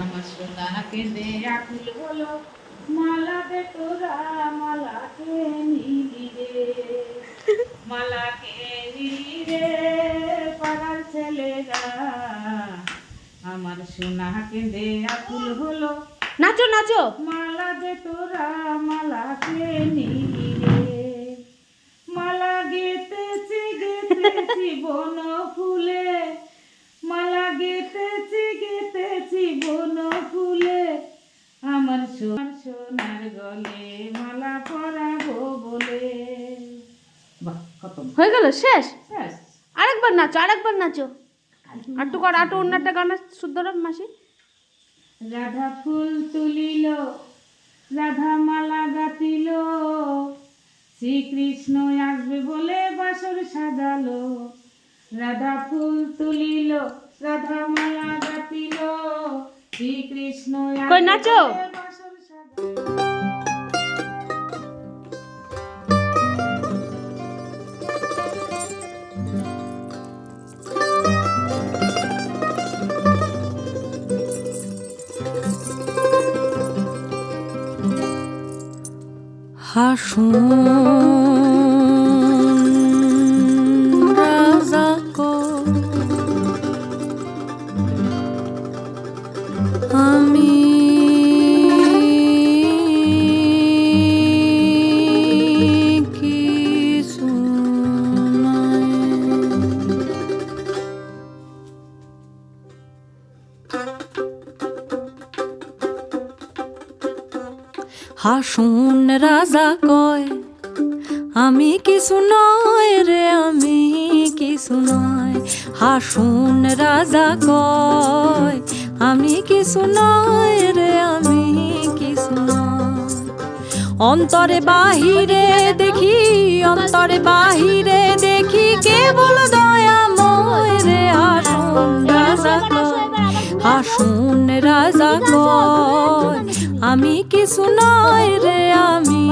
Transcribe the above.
আমার সোনা কেঁদে আকুল হলো মালা দে তোরা মালাকে নিলি রে। মালাকে নিলি রে পাড়ার ছেলেরা। আমার সোনা কেঁদে আকুল হলো নাচো নাচো। মালা দে তোরা মালাকে নিলি রে মালা গেতেছি গেতেছি বন ফুলে মালা গেতেছি গেতেছি বন ফুলে আমার সোনার সোনার গলে মালা পরাবো বলে। হয়ে গেল শেষ? আরেকবার নাচো আরেকবার নাচো। আটটু কর আটু অন্য একটা গান রাখ মাসি। রাধা ফুল তুলিল রাধা মালা গাতিল শ্রীকৃষ্ণ আসবে বলে বাসর সাজালো। রাধা ফুল তুলিল রাধা মালা গাতিল শ্রীকৃষ্ণ নাচো? হাসুন হাসুন রাজা কয়, আমি কিছু নয় রে, আমি কিছু নয়। হাসুন রাজা কয়, আমি কিছু নয় রে, আমি কিছু নয়। অন্তরে বাহিরে দেখি, অন্তরে বাহিরে দেখি, কেবল দয়াময় হাসুন রাজা কয় আমি কিছু নয় রে আমি